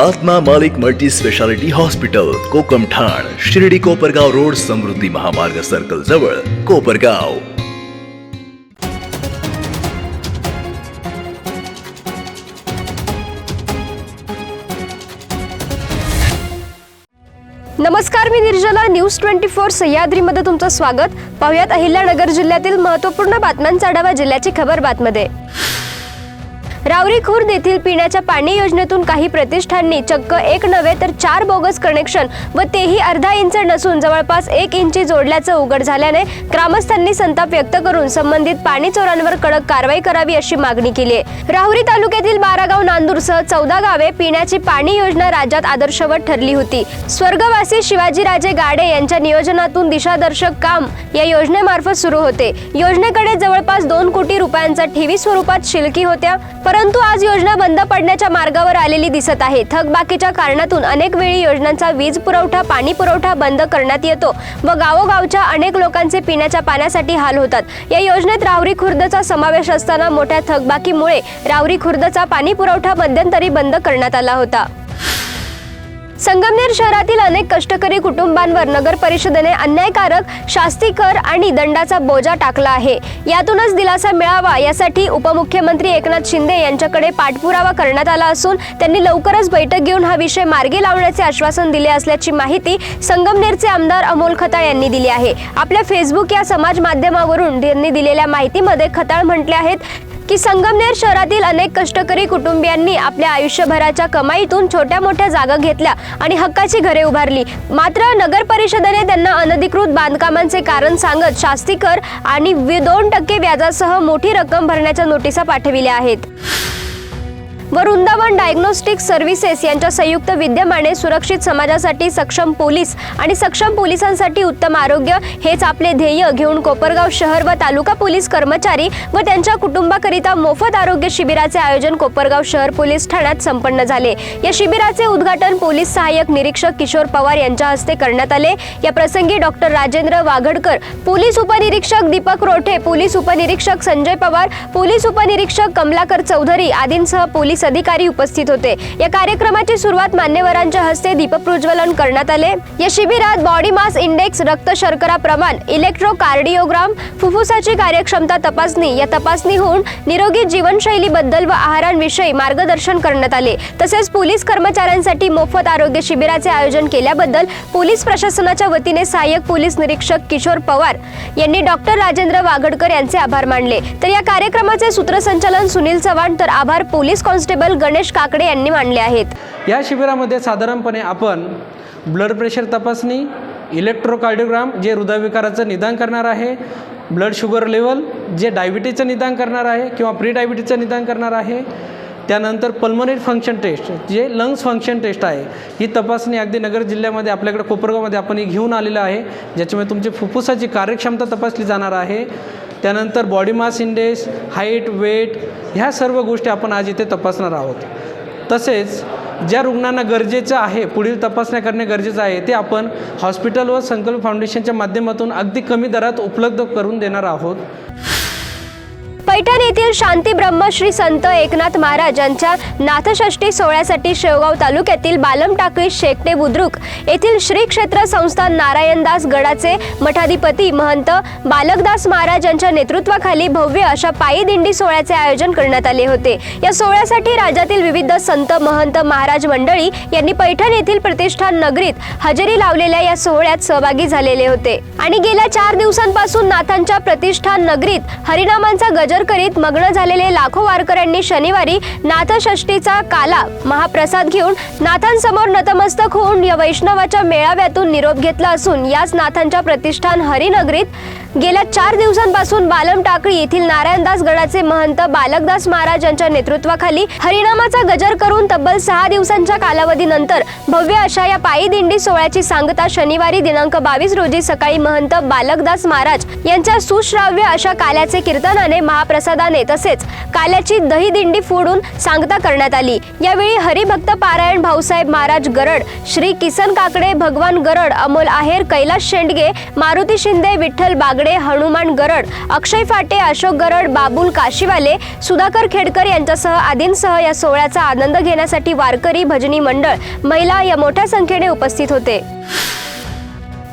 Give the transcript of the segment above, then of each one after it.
आत्मा मालिक multi speciality hospital कोकम ठाण शिर्डी कोपरगाव रोड समृद्धी महामार्ग सर्कल जवळ कोपरगाव. नमस्कार मी निर्जला. न्यूज ट्वेंटी फोर सह्याद्रीमध्ये तुमचं स्वागत. पाहुयात अहिल्यानगर जिल्ह्यातील महत्त्वपूर्ण बातम्यांचा आढावा जिल्ह्याची खबर बातमध्ये. रावरी खुर्द येथील पिण्याच्या पाणी योजनेतून काही प्रतिष्ठाननी चक्क एक नव्हे तर चार बोगस कनेक्शन व तेही अर्धा इंच नसून जवळपास एक इंची जोडल्याचं उघड झाल्याने ग्रामस्थांनी संताप व्यक्त करून संबंधित पाणी चोरांवर कडक कारवाई करावी अशी मागणी केली आहे. राहुरी तालुक्यातील बारागाव नांदूरसह चौदा गावे पिण्याची पाणी योजना राज्यात आदर्शवत ठरली होती. स्वर्गवासी शिवाजीराजे गाडे यांच्या नियोजनातून दिशादर्शक काम या योजनेमार्फत सुरू होते. योजनेकडे जवळपास दोन कोटी रुपयांचा ठेवी स्वरूपात शिलकी होत्या परंतु आज योजना बंद पडण्याच्या मार्गावर आलेली दिसत आहे. थकबाकीच्या कारणातून अनेक वेळी योजनांचा वीज पुरवठा पाणी पुरवठा बंद करण्यात येतो व गावोगावच्या अनेक लोकांचे पिण्याच्या पाण्यासाठी हाल होतात. या योजनेत रावरी खुर्दचा समावेश असताना मोठ्या थकबाकीमुळे रावरी खुर्दचा पाणी पुरवठा मध्यंतरी बंद करण्यात आला होता. संगमनेर शहरातील अनेक कष्टकरी कुटुंबांवर नगर परिषदेने अन्यायकारक शास्ती कर आणि दंडाचा बोजा टाकला आहे. यातूनच दिलासा मिळावा यासाठी उपमुख्यमंत्री एकनाथ शिंदे यांच्याकडे पाठपुरावा करण्यात आला असून त्यांनी लवकरच बैठक घेऊन हा विषय मार्गी लावण्याचे आश्वासन दिले असल्याची माहिती संगमनेरचे आमदार अमोल खताळ यांनी दिली आहे. आपल्या फेसबुक या समाज माध्यमावरून त्यांनी दिलेल्या माहितीमध्ये खताळ म्हटले आहेत की संगमनेर शहरातील अनेक कष्टकरी कुटुंबियांनी आपल्या आयुष्यभराच्या कमाईतून छोट्या मोठ्या जागा घेतल्या आणि हक्काची घरे उभारली. मात्र नगर परिषदेने त्यांना अनधिकृत बांधकामांचे कारण सांगत शास्तीकर आणि दोन टक्के व्याजासह मोठी रक्कम भरण्याच्या नोटिसा पाठविल्या आहेत. व वृंदावन डायग्नोस्टिक सर्व्हिसेस यांच्या संयुक्त विद्यमाने सुरक्षित समाजासाठी सक्षम पोलीस आणि सक्षम पोलिसांसाठी उत्तम आरोग्य हेच आपले ध्येय घेऊन कोपरगाव शहर व तालुका पोलीस कर्मचारी व त्यांच्या कुटुंबाकरिता मोफत आरोग्य शिबिराचे आयोजन कोपरगाव शहर पोलीस ठाण्यात संपन्न झाले. या शिबिराचे उद्घाटन पोलीस सहाय्यक निरीक्षक किशोर पवार यांच्या हस्ते करण्यात आले. या प्रसंगी डॉक्टर राजेंद्र वाघडकर पोलीस उपनिरीक्षक दीपक रोठे पोलीस उपनिरीक्षक संजय पवार पोलीस उपनिरीक्षक कमलाकर चौधरी आदींसह पोलीस अधिकारी उपस्थित होते. या कार्यक्रमाची सुरुवात मान्यवरांच्या हस्ते दीपप्रज्वलन करण्यात आले. या शिबिरात बॉडी मास इंडेक्स रक्त शर्करा प्रमाण इलेक्ट्रोकार्डिओग्राम फुफ्फुसाची कार्यक्षमता तपासणी या तपासणी होऊन निरोगी जीवनशैलीबद्दल व आहारांविषयी मार्गदर्शन करण्यात आले. तसेच पोलीस कर्मचाऱ्यांसाठी मोफत आरोग्य शिबिराचे आयोजन केल्याबद्दल पोलीस प्रशासनाच्या वतीने सहाय्यक पोलीस निरीक्षक किशोर पवार यांनी डॉक्टर राजेंद्र वाघडकर यांचे आभार मानले. तर या कार्यक्रमाचे सूत्रसंचालन सुनील चव्हाण. तर आभार पोलीस कॉन्स्टेबल गणेश काकडे यांनी मांडले आहेत. या शिबिरामध्ये साधारणपणे आपण ब्लड प्रेशर तपासणी इलेक्ट्रोकार्डिओग्राम जे हृदयविकाराचं निदान करणार आहे ब्लड शुगर लेवल जे डायबिटीजचं निदान करणार आहे किंवा प्री डायबिटीजचं निदान करणार आहे त्यानंतर पल्मोनरी फंक्शन टेस्ट जे लंग्स फंक्शन टेस्ट आहे ही तपासणी अगदी नगर जिल्ह्यामध्ये आपल्याकडे कोपरगावमध्ये आपण ही घेऊन आलेलं आहे ज्याच्यामुळे तुमची फुफ्फुसाची कार्यक्षमता तपासली जाणार आहे. त्यानंतर body mass index height weight ह्या सर्व गोष्टी आपण आज इथे तपासणार आहोत. तसेच ज्या रुग्णांना गरजेचं आहे पुढील तपासण्या करणे गरजेचं आहे ते आपण हॉस्पिटल व संकल्प फाउंडेशनच्या माध्यमातून अगदी कमी दरात उपलब्ध करून देणार आहोत. पैठण येथील शांती ब्रह्मश्री संत एकनाथ महाराज यांच्या नाथषष्ठी सोहळ्यासाठी शेवगाव तालुक्यातील बालम टाकळी शेकटे बुद्रुक येथील श्री क्षेत्र संस्थान नारायणदास गडाचे मठाधिपती महंत बालकदास महाराज यांच्या नेतृत्वाखाली भव्य अशा पायी दिंडी सोहळ्याचे आयोजन करण्यात आले होते. या सोहळ्यासाठी राज्यातील विविध संत महंत महाराज मंडळी यांनी पैठण येथील प्रतिष्ठान नगरीत हजेरी लावलेल्या या सोहळ्यात सहभागी झालेले होते. आणि गेल्या चार दिवसांपासून नाथांच्या प्रतिष्ठान नगरीत हरिनामांचा गजर करीत मग्न झालेले लाखो वारकऱ्यांनी शनिवारी नाथषष्टीचा काला महाप्रसाद घेऊन नाथांसमोर नतमस्तक होऊन या वैष्णवाच्या मेळाव्यातून निरोप घेतला असून याच नाथांच्या प्रतिष्ठान हरिनगरीत गेल्या चार दिवसांपासून बालम टाकळी येथील नारायणदास गडाचे महंत बालकदास महाराज यांच्या नेतृत्वाखाली हरिनामाचा गजर करून तब्बल सहा दिवसांच्या कालावधीनंतर भव्य अशा या पायी दिंडी सोहळ्याची सांगता शनिवारी दिनांक बावीस रोजी सकाळी महंत बालकदास महाराज यांच्या सुश्राव्य अशा काल्याचे कीर्तनाने महाप्रसादाने तसेच काल्याची दही दिंडी फोडून सांगता करण्यात आली. यावेळी हरिभक्त पारायण भाऊसाहेब महाराज गरड श्री किसन काकडे भगवान गरड अमोल आहेर कैलास शेंडगे मारुती शिंदे विठ्ठल बाग बागडे हनुमान गरड अक्षय फाटे अशोक गरड बाबुल काशीवाले सुधाकर खेडकर यांच्यासह आदींसह या सोहळ्याचा आनंद घेण्यासाठी वारकरी भजनी मंडळ महिला या मोठ्या संख्येने उपस्थित होते.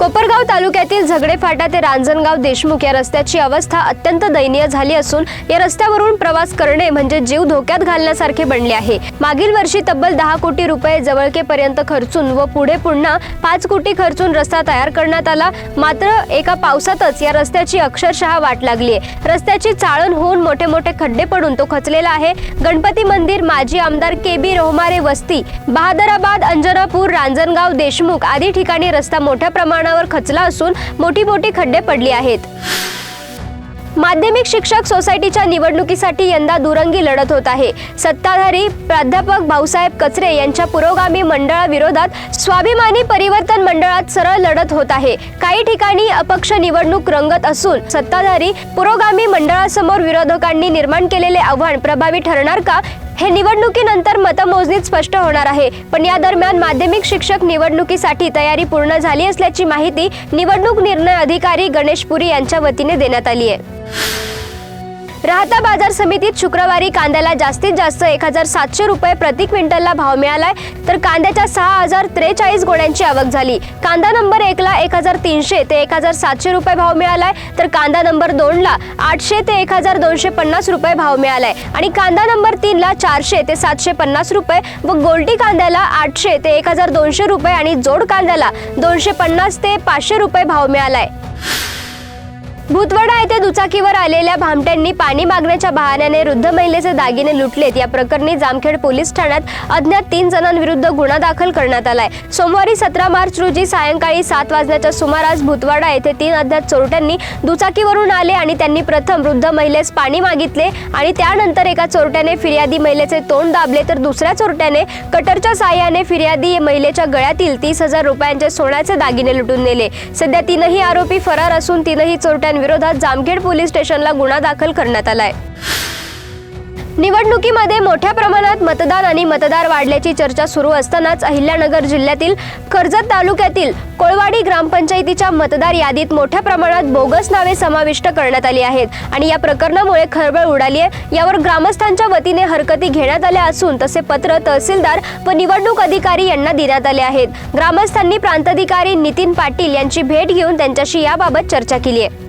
कोपरगाव तालुक्यातील झगडे फाटा ते रांजणगाव देशमुख या रस्त्याची अवस्था अत्यंत दयनीय झाली असून या रस्त्यावरून प्रवास करणे म्हणजे जीव धोक्यात घालण्यासारखे बनले आहे. मागील वर्षी तब्बल दहा कोटी रुपये जवळकेपर्यंत खर्चून व पुढे पुन्हा पाच कोटी खर्चून रस्ता तयार करण्यात आला. मात्र एका पावसातच या रस्त्याची अक्षरशः वाट लागली आहे. रस्त्याची चाळण होऊन मोठे मोठे खड्डे पडून तो खचलेला आहे. गणपती मंदिर माजी आमदार के बी रोहमारे वस्ती बहादराबाद अंजनापूर रांजणगाव देशमुख आदी ठिकाणी रस्ता मोठ्या प्रमाणात प्रमाणावर खचला असून मोठी मोठी खड्डे पडली आहेत. माध्यमिक शिक्षक सोसायटीच्या निवडणुकीसाठी यंदा दुरंगी लढत होत आहे. सत्ताधारी प्राध्यापक भाऊसाहेब कचरे यांच्या पुरोगामी मंडळाविरोधात स्वाभिमानी परिवर्तन मंडळात सरळ लढत होत आहे. काही ठिकाणी अपक्ष निवडणूक रंगत असून सत्ताधारी पुरोगामी मंडळासमोर विरोधकांनी निर्माण केलेले आव्हान प्रभावी ठरणार का? हे निवडणुकीनंतर मतमोजणीत स्पष्ट होणार आहे. पण या दरम्यान माध्यमिक शिक्षक निवडणुकीसाठी तयारी पूर्ण झाली असल्याची माहिती निवडणूक निर्णय अधिकारी गणेश पुरी यांच्या वतीने देण्यात आली आहे. राहता बाजार समितीत शुक्रवारी कांद्याला जास्तीत जास्त एक हजार सातशे रुपये प्रति क्विंटलला भाव मिळालाय. तर कांद्याच्या सहा हजार त्रेचाळीस गोण्यांची आवक झाली. कांदा नंबर एकला एक हजार तीनशे ते एक हजार सातशे रुपये भाव मिळालाय. तर कांदा नंबर दोनला आठशे ते एक हजार दोनशे पन्नास रुपये भाव मिळालाय. आणि कांदा नंबर तीनला चारशे ते सातशे पन्नास रुपये व गोलटी कांद्याला आठशे ते एक हजार दोनशे रुपये आणि जोड कांद्याला दोनशे पन्नास ते पाचशे रुपये भाव मिळालाय. भूतवाडा येथे दुचाकीवर आलेल्या भामट्यांनी पाणी मागण्याच्या बहाण्याने वृद्ध महिलेचे दागिने लुटलेत. या प्रकरणी जामखेड पोलीस ठाण्यात अज्ञात तीन जणांविरुद्ध गुन्हा दाखल करण्यात आलाय. सोमवारी सतरा मार्च रोजी सायंकाळी सात वाजण्याच्या सुमारास भूतवाडा येथे तीन अज्ञात चोरट्यांनी दुचाकीवरून आले आणि त्यांनी प्रथम वृद्ध महिलेस पाणी मागितले आणि त्यानंतर एका चोरट्याने फिर्यादी महिलेचे तोंड दाबले तर दुसऱ्या चोरट्याने कटरच्या साह्याने फिर्यादी महिलेच्या गळ्यातील तीस हजार रुपयांचे सोन्याचे दागिने लुटून नेले. सध्या तीनही आरोपी फरार असून तीनही चोरट्यांविरोधात जामखेड पोलीस स्टेशनला गुन्हा दाखल करण्यात आलाय. निवडणुकीमध्ये मोठ्या प्रमाणात मतदान आणि मतदार वाढल्याची चर्चा सुरू असतानाच अहिल्यानगर जिल्ह्यातील कर्जत तालुक्यातील कोळवाडी ग्रामपंचायतीच्या मतदार यादीत मोठ्या प्रमाणात बोगस नावे समाविष्ट करण्यात आली आहेत आणि या प्रकरणामुळे खळबळ उडाली आहे यावर ग्रामस्थांच्या वतीने हरकती घेण्यात आल्या असून तसे पत्र तहसीलदार व निवडणूक अधिकारी यांना देण्यात आले आहेत. ग्रामस्थांनी प्रांताधिकारी नितीन पाटील यांची भेट घेऊन त्यांच्याशी याबाबत चर्चा केली आहे